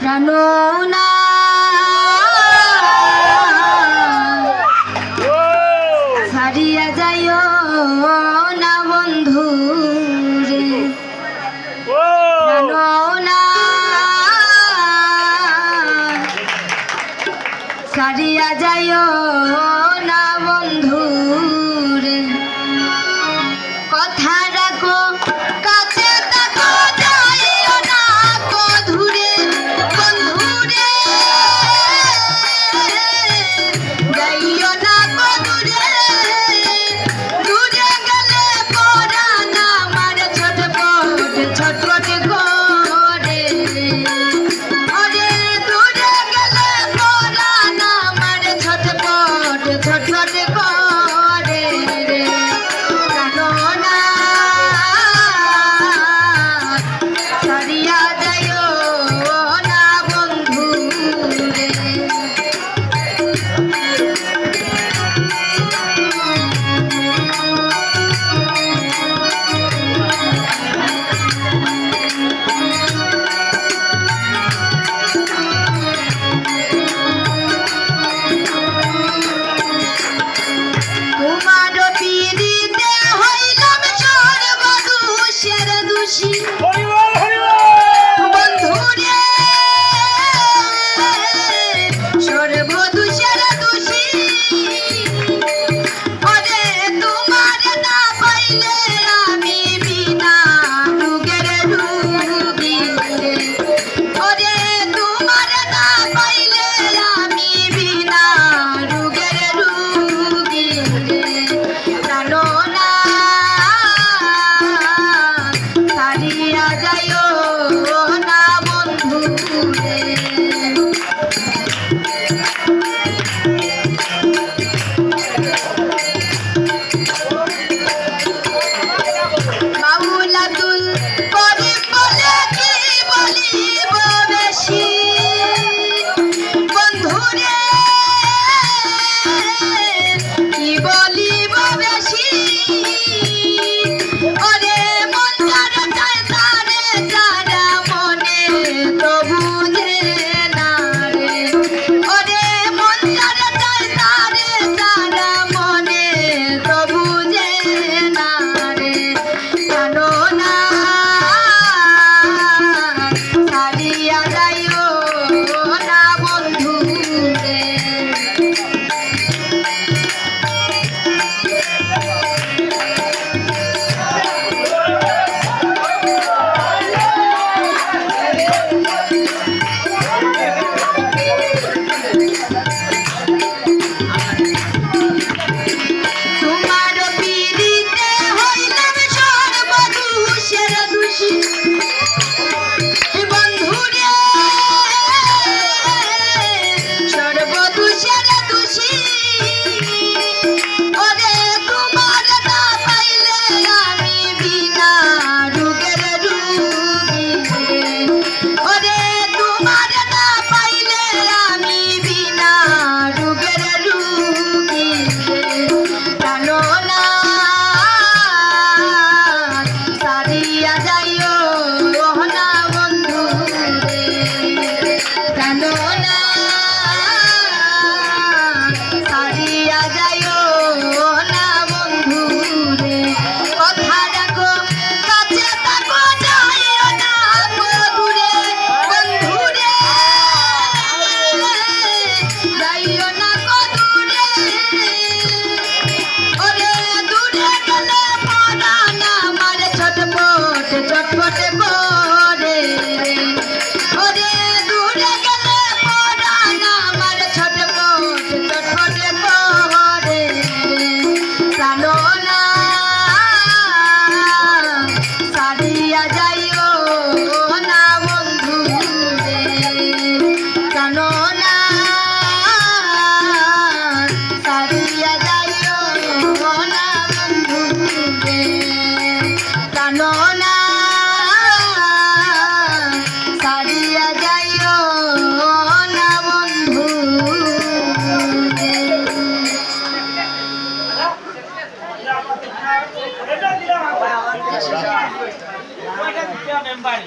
প্রাণনা। হারিয়া যায় না বন্ধু রে। প্রাণনা। হারিয়া যায় না বন্ধু সাজে পা জানো না সারিয়া যাইও না বন্ধু। মেম্বারে